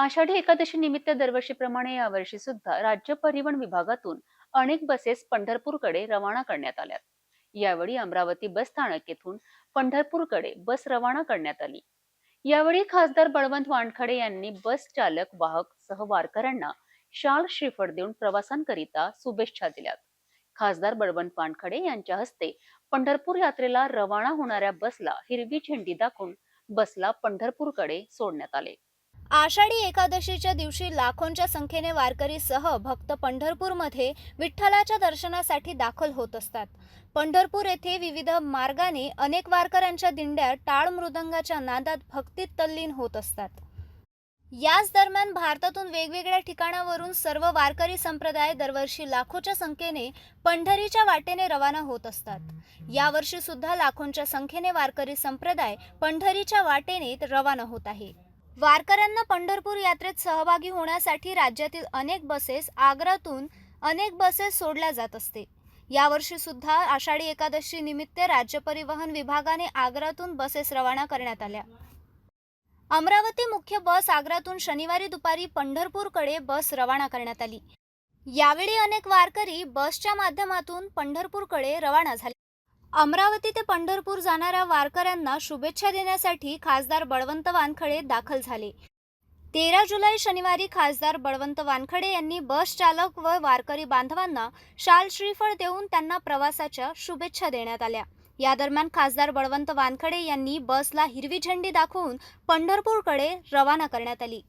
आषाढी एकादशी निमित्त दरवर्षीप्रमाणे यावर्षी सुद्धा राज्य परिवहन विभागातून अनेक बसेस पंढरपूरकडे रवाना करण्यात आल्या यावेळी अमरावती बस स्थानक येथून पंढरपूरकडे बस रवाना करण्यात आली. यावेळी खासदार बळवंत वानखडे यांनी बस चालक वाहक सह वारकऱ्यांना शाल श्रीफळ देऊन प्रवासांकरिता शुभेच्छा दिल्यात. खासदार बळवंत वानखडे यांच्या हस्ते पंढरपूर यात्रेला रवाना होणाऱ्या बसला हिरवी झेंडी दाखवून बसला पंढरपूरकडे सोडण्यात आले. आषाढी एकादशीच्या दिवशी लाखोंच्या संख्येने वारकरीसह भक्त पंढरपूरमध्ये विठ्ठलाच्या दर्शनासाठी दाखल होत असतात. पंढरपूर येथे विविध मार्गाने अनेक वारकऱ्यांच्या दिंड्या टाळ मृदंगाच्या नादात भक्तीत तल्लीन होत असतात. याच दरम्यान भारतातून वेगवेगळ्या ठिकाणावरून सर्व वारकरी संप्रदाय दरवर्षी लाखोच्या संख्येने पंढरीच्या वाटेने रवाना होत असतात. यावर्षी सुद्धा लाखोंच्या संख्येने वारकरी संप्रदाय पंढरीच्या वाटेने रवाना होत आहे. वारकऱ्यांना पंढरपूर यात्रेत सहभागी होण्यासाठी राज्यातील अनेक बसेस आग्रातून अनेक बसेस सोडल्या जात असते. यावर्षी सुद्धा आषाढी एकादशी निमित्त राज्य परिवहन विभागाने आग्रातून बसेस रवाना करण्यात आल्या. अमरावती मुख्य बस आग्रातून शनिवारी दुपारी पंढरपूरकडे बस रवाना करण्यात आली. यावेळी अनेक वारकरी बसच्या माध्यमातून पंढरपूरकडे रवाना झाले. अमरावती ते पंढरपूर जाणाऱ्या वारकऱ्यांना शुभेच्छा देण्यासाठी खासदार बळवंत वानखडे दाखल झाले. तेरा जुलै शनिवारी खासदार बळवंत वानखडे यांनी बस चालक व वारकरी बांधवांना शाल श्रीफळ देऊन त्यांना प्रवासाच्या शुभेच्छा देण्यात आल्या. या दरम्यान खासदार बळवंत वानखडे यांनी बसला हिरवी झेंडी दाखवून पंढरपूरकडे रवाना करण्यात आली.